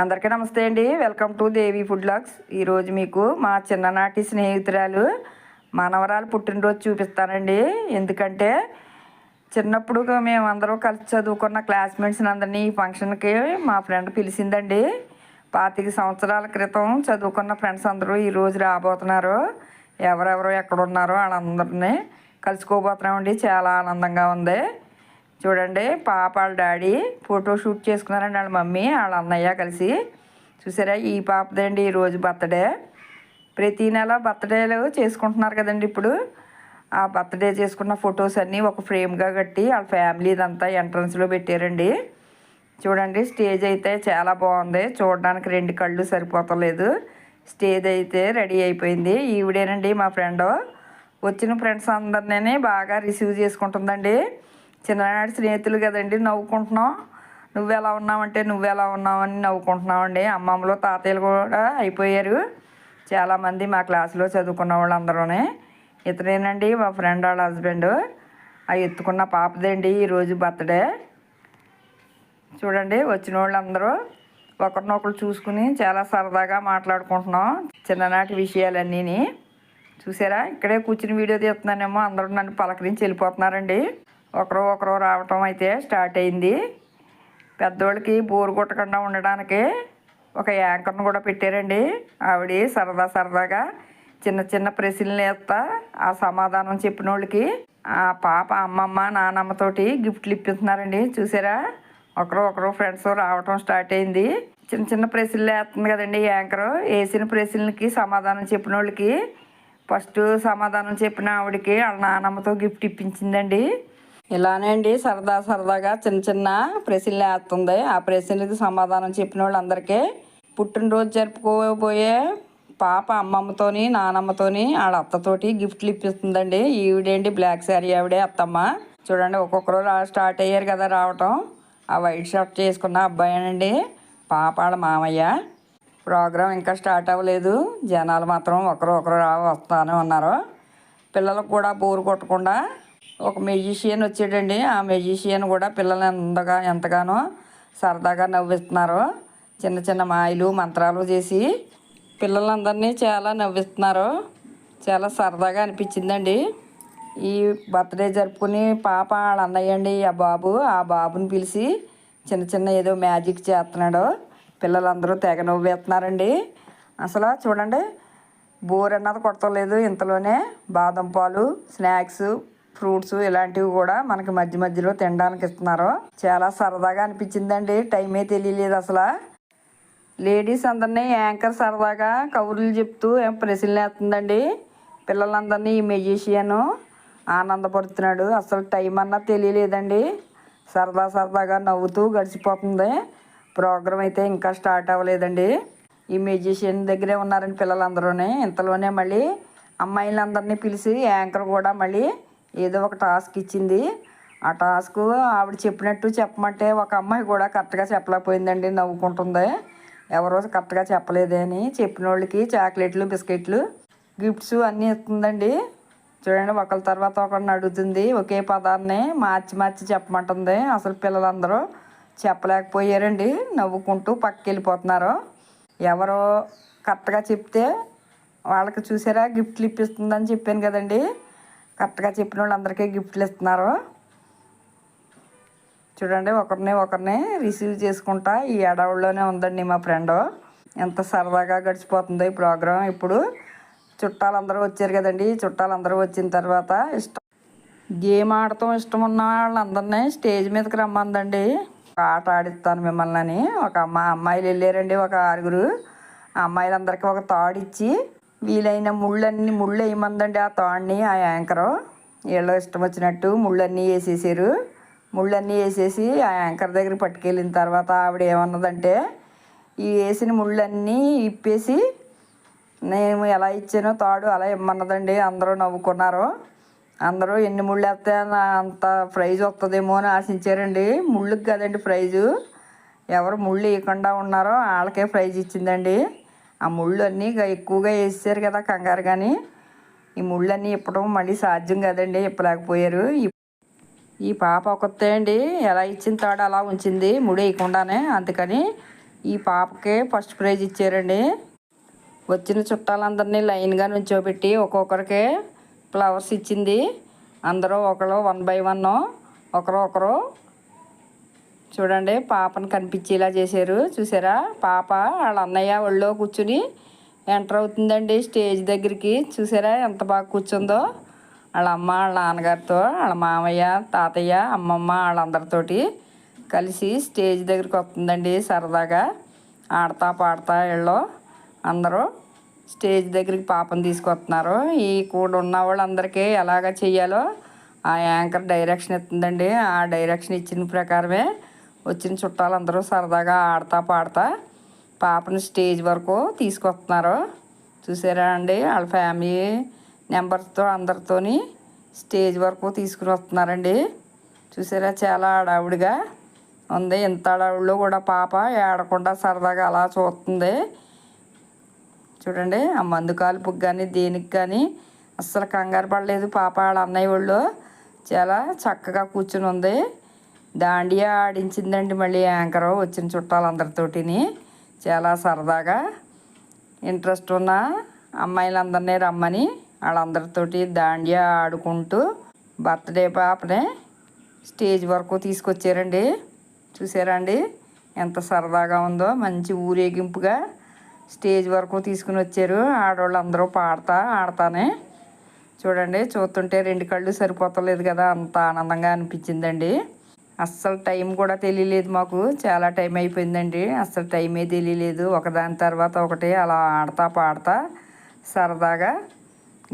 అందరికీ నమస్తే అండి. Welcome to Devi food vlogs ఈరోజు మీకు మా చిన్ననాటి స్నేహితురాలు మనవరాలు పుట్టినరోజు చూపిస్తానండి. ఎందుకంటే చిన్నప్పుడు మేము అందరూ కలిసి చదువుకున్న క్లాస్మేట్స్ని అందరినీ ఈ ఫంక్షన్కి మా ఫ్రెండ్ పిలిచిందండి. పాతిక సంవత్సరాల క్రితం చదువుకున్న ఫ్రెండ్స్ అందరూ ఈరోజు రాబోతున్నారు. ఎవరెవరు ఎక్కడున్నారో వాళ్ళందరినీ కలుసుకోబోతున్నామండి. చాలా ఆనందంగా ఉంది. చూడండి పాప వాళ్ళ డాడీ ఫోటో షూట్ చేసుకున్నారండి వాళ్ళ మమ్మీ వాళ్ళ అన్నయ్య కలిసి. చూసారా ఈ పాపదండి ఈరోజు బర్త్డే. ప్రతి నెల బర్త్డేలు చేసుకుంటున్నారు కదండి ఇప్పుడు. ఆ బర్త్డే చేసుకున్న ఫొటోస్ అన్నీ ఒక ఫ్రేమ్గా కట్టి వాళ్ళ ఫ్యామిలీ ఇదంతా ఎంట్రన్స్లో పెట్టారండి. చూడండి స్టేజ్ అయితే చాలా బాగుంది. చూడడానికి రెండు కళ్ళు సరిపోతలేదు. స్టేజ్ అయితే రెడీ అయిపోయింది. ఈవిడేనండి మా ఫ్రెండ్. వచ్చిన ఫ్రెండ్స్ అందరినీ బాగా రిసీవ్ చేసుకుంటుందండి. చిన్ననాటి స్నేహితులు కదండి నవ్వుకుంటున్నాం. నువ్వెలా ఉన్నావంటే నువ్వెలా ఉన్నావని నవ్వుకుంటున్నామండి. అమ్మమ్మలు తాతయ్యలు కూడా అయిపోయారు. చాలామంది మా క్లాసులో చదువుకున్న వాళ్ళందరూనే. ఇతనేనండి మా ఫ్రెండ్ వాళ్ళ హస్బెండ్. ఆ ఎత్తుకున్న పాపదండి ఈరోజు బర్త్డే. చూడండి వచ్చిన వాళ్ళందరూ ఒకరినొకరు చూసుకుని చాలా సరదాగా మాట్లాడుకుంటున్నాం. చిన్ననాటి విషయాలన్నీని. చూసారా? ఇక్కడే కూర్చుని వీడియో తీస్తున్నానేమో అందరూ నన్ను పలకరించి వెళ్ళిపోతున్నారండి. ఒకరు ఒకరు రావటం అయితే స్టార్ట్ అయింది. పెద్దోళ్ళకి బోరు కొట్టకుండా ఉండడానికి ఒక యాంకర్ను కూడా పెట్టారండి. ఆవిడ సరదా సరదాగా చిన్న చిన్న ప్రశ్నలు వేస్తా ఆ సమాధానం చెప్పిన వాళ్ళకి ఆ పాప అమ్మమ్మ నానమ్మతోటి గిఫ్ట్లు ఇప్పిస్తున్నారండి చూసారా? ఒకరు ఒకరు ఫ్రెండ్స్ రావటం స్టార్ట్ అయింది. చిన్న చిన్న ప్రశ్నలు వేస్తుంది కదండి యాంకర్. వేసిన ప్రశ్నలకి సమాధానం చెప్పిన వాళ్ళకి ఫస్ట్ సమాధానం చెప్పిన ఆవిడకి వాళ్ళ నానమ్మతో గిఫ్ట్ ఇప్పించిందండి. ఇలానే అండి సరదా సరదాగా చిన్న చిన్న ప్రశ్నలు వేస్తుంది. ఆ ప్రశ్నలకి సమాధానం చెప్పిన వాళ్ళందరికీ పుట్టినరోజు జరుపుకోబోయే పాప అమ్మమ్మతోని నానమ్మతోని వాళ్ళ అత్తతోటి గిఫ్ట్లు ఇప్పిస్తుందండి. ఈవిడేంటి బ్లాక్ శారీ ఆవిడే అత్తమ్మ. చూడండి ఒక్కొక్కరు రా స్టార్ట్ అయ్యారు కదా రావటం. ఆ వైట్ షర్ట్ చేసుకున్న అబ్బాయినండి పాప ఆడ మామయ్య. ప్రోగ్రాం ఇంకా స్టార్ట్ అవ్వలేదు. జనాలు మాత్రం ఒకరు ఒకరు రా వస్తానే ఉన్నారు పిల్లలకు కూడా బోరు కొట్టకుండా ఒక మెజిషియన్ వచ్చాడండి. ఆ మెజిషియన్ కూడా పిల్లల్ని ఎంతగా ఎంతగానో సరదాగా నవ్విస్తున్నారు. చిన్న చిన్న మాయలు మంత్రాలు చేసి పిల్లలందరినీ చాలా నవ్విస్తున్నారు. చాలా సరదాగా అనిపించిందండి. ఈ బర్త్డే జరుపుకుని పాప వాళ్ళ అన్నయ్య అండి ఆ బాబు. ఆ బాబుని పిలిచి చిన్న చిన్న ఏదో మ్యాజిక్ చేస్తున్నాడు. పిల్లలందరూ తెగ నవ్వేస్తున్నారండి. అసలు చూడండి బోర్ అన్నది కొడతలేదు ఇంతలోనే. బాదం పాలు స్నాక్స్ ఫ్రూట్స్ ఇలాంటివి కూడా మనకి మధ్య మధ్యలో తినడానికి ఇస్తున్నారు. చాలా సరదాగా అనిపించిందండి. టైమే తెలియలేదు అసలు. లేడీస్ అందరినీ యాంకర్ సరదాగా కబుర్లు చెప్తూ ఏం ప్రశ్నలు వేస్తుందండి. పిల్లలందరినీ ఈ మెజిషియన్ ఆనందపడుతున్నాడు అసలు టైం అన్నా తెలియలేదండి. సరదా సరదాగా నవ్వుతూ గడిచిపోతుంది. ప్రోగ్రాం అయితే ఇంకా స్టార్ట్ అవ్వలేదండి. ఈ మ్యూజిషియన్ దగ్గరే ఉన్నారండి పిల్లలందరూనే. ఇంతలోనే మళ్ళీ అమ్మాయిలందరినీ పిలిచి యాంకర్ కూడా మళ్ళీ ఏదో ఒక టాస్క్ ఇచ్చింది. ఆ టాస్క్ ఆవిడ చెప్పినట్టు చెప్పమంటే ఒక అమ్మాయి కూడా కరెక్ట్గా చెప్పలేకపోయిందండి నవ్వుకుంటుంది. ఎవరో కరెక్ట్గా చెప్పలేదే అని చెప్పిన వాళ్ళకి చాక్లెట్లు బిస్కెట్లు గిఫ్ట్స్ అన్నీ ఇస్తుందండి. చూడండి ఒకరి తర్వాత ఒకరిని అడుగుతుంది. ఒకే పదాన్ని మార్చి మార్చి చెప్పమంటుంది. అసలు పిల్లలందరూ చెప్పలేకపోయారండి. నవ్వుకుంటూ పక్కకి వెళ్ళిపోతున్నారు ఎవరో కరెక్ట్గా చెప్తే వాళ్ళకి చూసారా గిఫ్ట్లు ఇప్పిస్తుందని చెప్పాను కదండి. కరెక్ట్గా చెప్పిన వాళ్ళందరికీ గిఫ్ట్లు ఇస్తున్నారు. చూడండి ఒకరిని ఒకరిని రిసీవ్ చేసుకుంటా ఈ అడవుల్లోనే ఉందండి మా ఫ్రెండ్. ఎంత సరదాగా గడిచిపోతుందో ఈ ప్రోగ్రాం ఇప్పుడు. చుట్టాలందరూ వచ్చారు కదండి చుట్టాలందరూ వచ్చిన తర్వాత ఇష్టం గేమ్ ఆడటం ఇష్టం ఉన్న వాళ్ళందరినీ స్టేజ్ మీదకి రమ్మందండి. ఆట ఆడిస్తాను మిమ్మల్ని అని. ఒక అమ్మ అమ్మాయిలు వెళ్ళారండి ఒక ఆరుగురు. ఆ అమ్మాయిలందరికీ ఒక తాడు ఇచ్చి వీలైన ముళ్ళన్నీ ముళ్ళు వేయమందండి ఆ తాడిని ఆ యాంకరు. వీళ్ళు ఇష్టం వచ్చినట్టు ముళ్ళన్నీ వేసేసారు. ముళ్ళన్నీ వేసేసి ఆ యాంకర్ దగ్గర పట్టుకెళ్ళిన తర్వాత ఆవిడ ఏమన్నదంటే ఈ వేసిన ముళ్ళన్నీ ఇప్పేసి నేను ఎలా ఇచ్చానో తాడు అలా ఇమ్మన్నదండి. అందరూ నవ్వుకున్నారు. అందరూ ఎన్ని ముళ్ళు వేస్తే అంత ప్రైజ్ వస్తుందేమో అని ఆశించారండి. ముళ్ళుకి కదండి ప్రైజు. ఎవరు ముళ్ళు వేయకుండా ఉన్నారో వాళ్ళకే ప్రైజ్ ఇచ్చిందండి. ఆ ముళ్ళు అన్నీ ఎక్కువగా వేసారు కదా కంగారు కానీ ఈ ముళ్ళన్నీ ఇప్పడం మళ్ళీ సాధ్యం కదండి ఇప్పలేకపోయారు ఈ పాప ఒకతే అండి ఎలా ఇచ్చిన తాడు అలా ఉంచింది ముడి వేయకుండానే. అందుకని ఈ పాపకే ఫస్ట్ ప్రైజ్ ఇచ్చారండి. వచ్చిన చుట్టాలందరినీ లైన్గా నుంచోబెట్టి ఒక్కొక్కరికి ఫ్లవర్స్ ఇచ్చింది. అందరూ ఒకరు వన్ బై వన్ ఒకరు ఒకరు చూడండి పాపను కనిపించేలా చేశారు. చూసారా? పాప వాళ్ళ అన్నయ్య ఒళ్ళో కూర్చుని ఎంటర్ అవుతుందండి స్టేజ్ దగ్గరికి. చూసారా ఎంత బాగా కూర్చుందో? వాళ్ళ అమ్మ వాళ్ళ నాన్నగారితో వాళ్ళ మామయ్య తాతయ్య అమ్మమ్మ వాళ్ళందరితోటి కలిసి స్టేజ్ దగ్గరికి వస్తుందండి సరదాగా. ఆడతా పాడతా వీళ్ళు అందరూ స్టేజ్ దగ్గరికి పాపను తీసుకొస్తున్నారు. ఈ కూడా ఉన్న వాళ్ళందరికీ ఎలాగ చెయ్యాలో ఆ యాంకర్ డైరెక్షన్ ఇస్తుందండి. ఆ డైరెక్షన్ ఇచ్చిన ప్రకారమే వచ్చిన చుట్టాలు అందరూ సరదాగా ఆడతా పాడతా పాపని స్టేజ్ వరకు తీసుకొస్తున్నారు. చూసారా అండి? వాళ్ళ ఫ్యామిలీ నెంబర్స్తో అందరితోని స్టేజ్ వరకు తీసుకుని వస్తున్నారండి. చూసారా? చాలా ఆడావిడిగా ఉంది. ఇంత ఆడావిడిలో కూడా పాప ఏడకుండా సరదాగా అలా చూస్తుంది. చూడండి ఆ మందు కాలుపుకి కానీ దేనికి కానీ అస్సలు కంగారు పడలేదు పాప వాళ్ళ అన్నయ్య వాళ్ళు. చాలా చక్కగా కూర్చుని ఉంది. దాండియా ఆడించిందండి మళ్ళీ యాంకరు వచ్చిన చుట్టాలందరితోటిని. చాలా సరదాగా ఇంట్రెస్ట్ ఉన్న అమ్మాయిలందరినీ రమ్మని వాళ్ళందరితోటి దాండియా ఆడుకుంటూ బర్త్డే పాపనే స్టేజ్ వరకు తీసుకొచ్చారండి. చూసారా అండి? ఎంత సరదాగా ఉందో మంచి ఊరేగింపుగా స్టేజ్ వరకు తీసుకుని వచ్చారు. ఆడవాళ్ళు అందరూ పాడతా ఆడతానే. చూడండి చూస్తుంటే రెండు కళ్ళు సరిపోతలేదు కదా అంత ఆనందంగా అనిపించిందండి. అస్సలు టైం కూడా తెలియలేదు మాకు. చాలా టైం అయిపోయిందండి. అస్సలు టైమే తెలియలేదు. ఒకదాని తర్వాత ఒకటి అలా ఆడతా పాడతా సరదాగా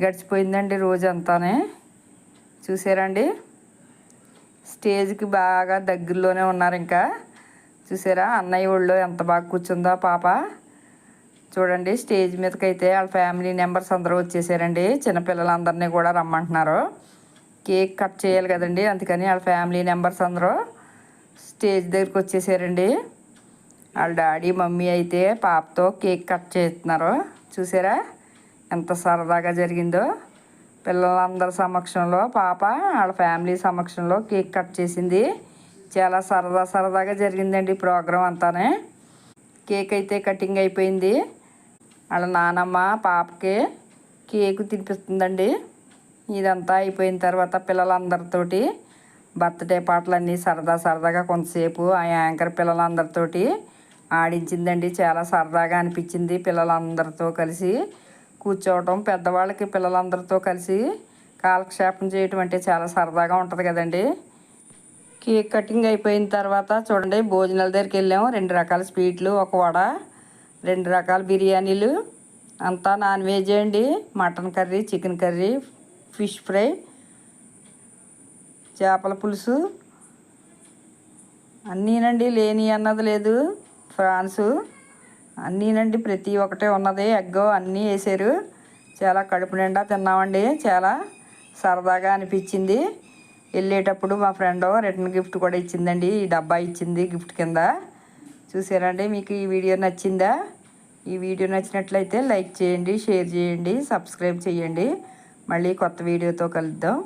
గడిచిపోయిందండి రోజంతానే. చూసారండి? స్టేజ్కి బాగా దగ్గరలోనే ఉన్నారు ఇంకా. చూసారా? అన్నయ్య ఒళ్ళో ఎంత బాగా కూర్చుందో పాప. చూడండి స్టేజ్ మీదకి అయితే వాళ్ళ ఫ్యామిలీ మెంబర్స్ అందరూ వచ్చేసారండి. చిన్నపిల్లలందరినీ కూడా రమ్మంటున్నారు. కేక్ కట్ చేయాలి కదండి. అందుకని వాళ్ళ ఫ్యామిలీ మెంబర్స్ అందరూ స్టేజ్ దగ్గరికి వచ్చేసారండి. వాళ్ళ డాడీ మమ్మీ అయితే పాపతో కేక్ కట్ చేస్తున్నారు. చూసారా? ఎంత సరదాగా జరిగిందో. పిల్లలందరి సమక్షంలో పాప వాళ్ళ ఫ్యామిలీ సమక్షంలో కేక్ కట్ చేసింది. చాలా సరదా సరదాగా జరిగిందండి ప్రోగ్రాం అంతానే. కేక్ అయితే కటింగ్ అయిపోయింది. వాళ్ళ నానమ్మ పాపకి కేకు తినిపిస్తుందండి. ఇదంతా అయిపోయిన తర్వాత పిల్లలందరితోటి బర్త్డే పాటలన్నీ సరదా సరదాగా కొంతసేపు ఆ యాంకర్ పిల్లలందరితోటి ఆడించిందండి. చాలా సరదాగా అనిపించింది పిల్లలందరితో కలిసి. కూర్చోవటం పెద్దవాళ్ళకి పిల్లలందరితో కలిసి కాలక్షేపం చేయటం అంటే చాలా సరదాగా ఉంటుంది కదండి. కేక్ కటింగ్ అయిపోయిన తర్వాత చూడండి భోజనాల దగ్గరికి వెళ్ళాము. రెండు రకాల స్వీట్లు ఒక వడ రెండు రకాల బిర్యానీలు. అంతా నాన్ వెజ్ అండి. Mutton curry chicken curry fish fry చేపల పులుసు. అన్నీనండి లేని అన్నది లేదు. ఫ్రాన్స్. అన్నీనండి ప్రతి ఒక్కటే ఉన్నది. ఎగ్గో అన్నీ వేసారు. చాలా కడుపు నిండా తిన్నామండి. చాలా సరదాగా అనిపించింది. వెళ్ళేటప్పుడు మా ఫ్రెండ్ రిటర్న్ గిఫ్ట్ కూడా ఇచ్చిందండి. ఈ డబ్బా ఇచ్చింది గిఫ్ట్ కింద. చూసారండి మీకు ఈ వీడియో నచ్చిందా? ఈ వీడియో నచ్చినట్లయితే లైక్ చేయండి షేర్ చేయండి సబ్స్క్రైబ్ చేయండి. మళ్ళీ కొత్త వీడియోతో కలుద్దాం.